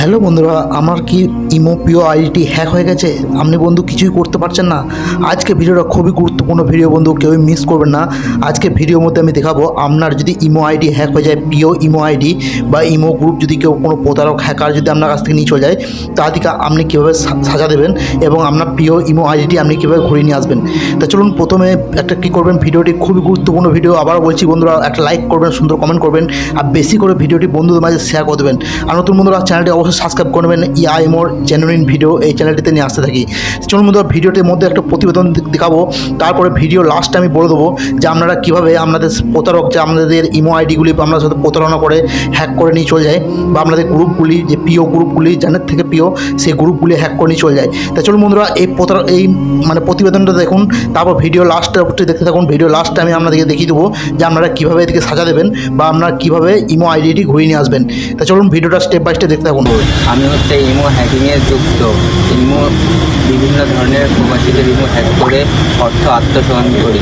Hello বন্ধুরা, আমার কি ইমো পিও আইডিটি হ্যাক হয়ে গেছে? আপনি বন্ধু কিছুই করতে পারছেন না। আজকে ভিডিওটা খুবই গুরুত্বপূর্ণ ভিডিও বন্ধু, কেউই মিস করবেন না। আজকে ভিডিওর মধ্যে আমি দেখাবো, আপনার যদি ইমো আইডি হ্যাক হয়ে যায়, পিও ইমো আইডি বা ইমো গ্রুপ যদি কেউ কোনো প্রতারক হ্যাকার যদি আপনার কাছ থেকে নিয়ে চলে যায় তাদেরকে আপনি কীভাবে সাজা দেবেন এবং আপনার প্রিয় ইমো আইডিটি আপনি কীভাবে ঘুরিয়ে নিয়ে আসবেন। তা চলুন প্রথমে একটা কী করবেন, ভিডিওটি খুবই গুরুত্বপূর্ণ ভিডিও। আবারও বলছি বন্ধুরা, একটা লাইক করবেন, সুন্দর কমেন্ট করবেন, আর বেশি করে ভিডিওটি বন্ধুদের মাঝে শেয়ার করে দেবেন। আর নতুন বন্ধুরা চ্যানেলটি অবশ্যই সাবস্ক্রাইব করবেন ইয়া মোর জেনুইন ভিডিও এই চ্যানেলটিতে নিয়ে আসতে থাকি। চলুন বন্ধুরা, ভিডিওটির মধ্যে একটা প্রতিবেদন দেখাবো। তারপরে ভিডিও লাস্টে আমি বলে দেবো যে আপনারা কীভাবে আপনাদের প্রতারক, যে আপনাদের ইমো আইডিগুলি আপনার সাথে প্রতারণা করে হ্যাক করে নিয়ে চলে যায়, বা আপনাদের গ্রুপগুলি যে পিও গ্রুপগুলি জানের থেকে পিও সেই গ্রুপগুলি হ্যাক করে নিয়ে চলে যায়। তা চলুন বন্ধুরা, এই প্রতারক এই মানে প্রতিবেদনটা দেখুন, তারপর ভিডিও লাস্টে অবশ্যই দেখতে থাকুন। ভিডিও লাস্টে আমি আপনাদেরকে দেখিয়ে দেবো যে আপনারা কীভাবে এদিকে সাজা দেবেন, বা আপনারা কীভাবে ইমো আইডিটি ঘুরিয়ে নিয়ে আসবেন। তা চলুন ভিডিওটা স্টেপ বাই স্টেপ দেখতে থাকুন। আমি হচ্ছে ইমো হ্যাকিংয়ে যুক্ত। ইমো বিভিন্ন ধরনের প্রবাসীদের ইমো হ্যাক করে অর্থ আত্মসহন করি।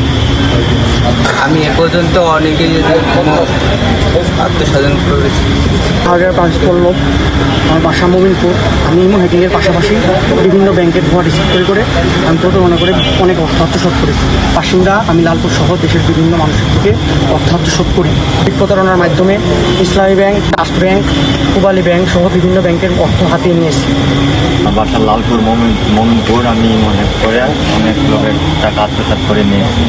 আমি এ পর্যন্ত অনেকেই আত্মসাধন করেছি। হাজার পাঁচ পল্লব আমার বাসা মোমিনপুর আমি ইমো হ্যাকিংয়ের পাশাপাশি বিভিন্ন ব্যাংকের ভুয়া রিসিভ করে করে আমি প্রতারণা করে অনেক অর্থ আত্মসাৎ করেছি। বাসিন্দা আমি লালপুর সহ দেশের বিভিন্ন মানুষের থেকে অর্থ আত্মসাৎ করি। প্রতারণার মাধ্যমে Islami bank trust bank Pubali bank সহ বিভিন্ন ব্যাংকের অর্থ হাতিয়ে নিয়েছি বাসা লালপুর মমিন মমিনপুর আমি মনে করে অনেক লোকের টাকা আত্মসাৎ করে নিয়েছি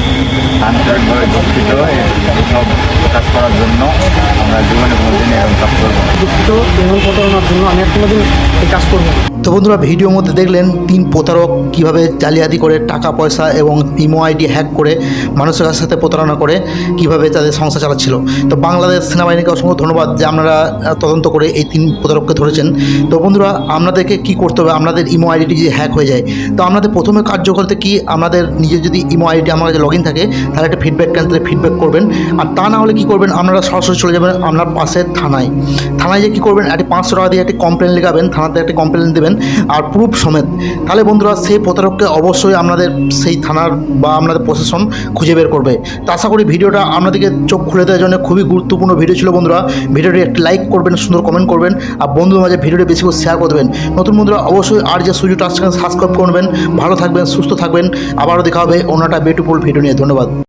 আন্তরিকভাবে দুঃখিত এসব কাজ করার জন্য আমরা জীবনে কোনোদিন এরকম কাজ করব দুঃখিত এমন প্রতারণার জন্য আমি আর কোনোদিন এই কাজ করব তো বন্ধুরা, ভিডিওর মধ্যে দেখলেন তিন প্রতারক কীভাবে জালিয়াতি করে টাকা, পয়সা এবং ইমো আইডি হ্যাক করে মানুষের কাছ সাথে প্রতারণা করে কীভাবে তাদের সংসার চালাচ্ছিল। তো বাংলাদেশ সেনাবাহিনীকে অসংখ্য ধন্যবাদ যে আপনারা তদন্ত করে এই তিন প্রতারককে ধরেছেন। তো বন্ধুরা, আপনাদেরকে কি করতে হবে? আপনাদের ইমো আইডিটি যদি হ্যাক হয়ে যায়, তো আপনাদের প্রথমে কার্য করতে কি? আপনাদের নিজের যদি ইমো আইডি আমার কাছে লগ ইন থাকে, তাহলে একটা ফিডব্যাক ক্যান্সেলে ফিডব্যাক করবেন। আর তা না হলে কি করবেন? আপনারা সরাসরি চলে যাবেন আপনার পাশের থানায়। থানায় যে কী করবেন? একটি পাঁচশো টাকা দিয়ে একটি কমপ্লেন লেখাবেন, থানাতে একটি কমপ্লেন দেবেন। আর প্রুফ সমেত। তাহলে বন্ধুরা, সেই প্রতারককে অবশ্যই আপনাদের সেই থানার বা আপনাদের প্রশাসন খুঁজে বের করবে। তো আশা করি ভিডিওটা আপনাদেরকে চোখ খুলে দেওয়ার জন্য খুবই গুরুত্বপূর্ণ ভিডিও ছিল বন্ধুরা। ভিডিওটি একটি লাইক করবেন, সুন্দর কমেন্ট করবেন, আর বন্ধুদের মাঝে ভিডিওটি বেশি করে শেয়ার করে দেবেন। নতুন বন্ধুরা, অবশ্যই আর যে সুযোগটা আসছে সাবস্ক্রাইব করবেন ভালো থাকবেন, সুস্থ থাকবেন। আবারও দেখা হবে অন্যটা বেটুপুল ভিডিও নিয়ে। ধন্যবাদ।